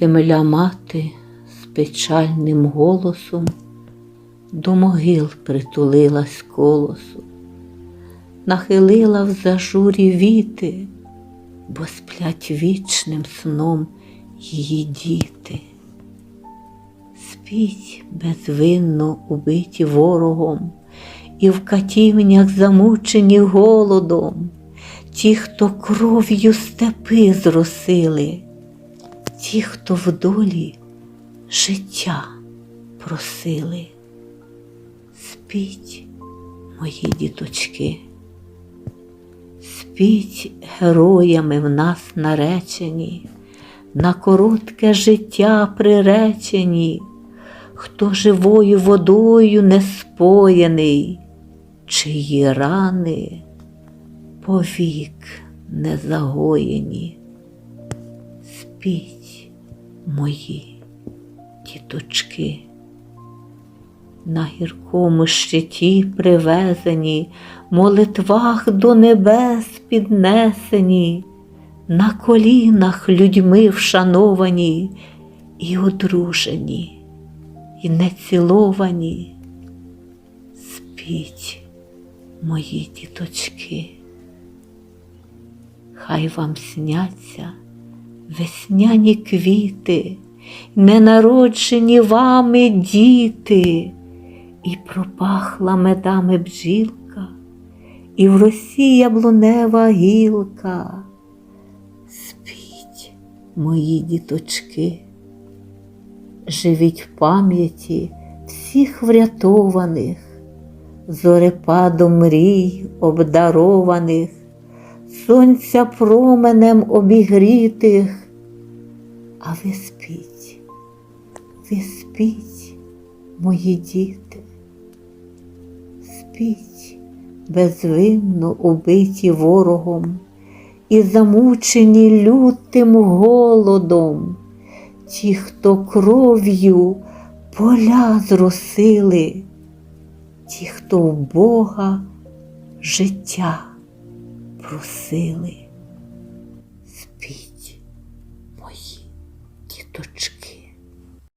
Земля мати з печальним голосом до могил притулилась колосу, нахилила в зажурі віти, бо сплять вічним сном її діти. Спіть безвинно убиті ворогом, і в катівнях замучені голодом, ті, хто кров'ю степи зросили, ті, хто в долі життя просили. Спіть, мої діточки, спіть героями в нас наречені, на коротке життя приречені, хто живою водою не споєний, чиї рани повік не загоєні. Спіть, мої діточки на гіркому щиті привезені, молитвах до небес піднесені, на колінах людьми вшановані і одружені, і неціловані. Спіть, мої діточки, хай вам сняться весняні квіти, ненароджені вами діти, і пропахла медами бджілка, і в росі яблунева гілка. Спіть, мої діточки, живіть в пам'яті всіх врятованих, зорепадом мрій обдарованих, сонця променем обігрітих, а ви спіть, ви спіть, мої діти, спіть, безвинно убиті ворогом і замучені лютим голодом, ті, хто кров'ю поля зросили, ті, хто в Бога життя просили. Спіть, мої діточки.